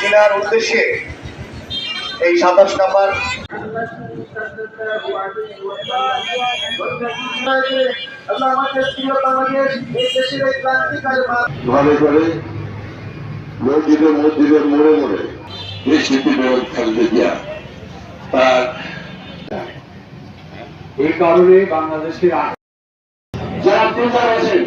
কেনার উদ্দেশ্যে এই সাতাশ নাম্বার বাংলাদেশ মসজিদে মসজিদের মোড়ে মোড়ে এই স্মৃতি থাকবে গিয়া তার এই কারণে বাংলাদেশের যারা প্রচার আছেন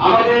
আমাদের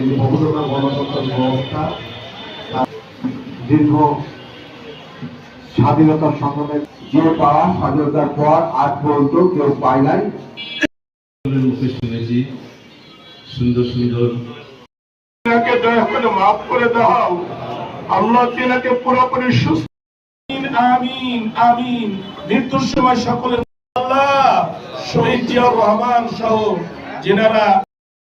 এই বহুদলীয় গণতন্ত্র ব্যবস্থা দীর্ঘ স্বাধীনতার সংগ্রামে যে পাওয়া স্বাধীনতার পর আজ পর্যন্ত কেউ পায় নাই। মুখে শুনেছি সুন্দর। সুন্দর দয়া করে মাফ করে দাও। আল্লাহ তিনাকে পুরোপুরি সুস্থ আমিন, আমিন আমিন। মৃত্যুর সময় সকলের আল্লাহ শহীদ জিয়াউর রহমান সহ যেনারা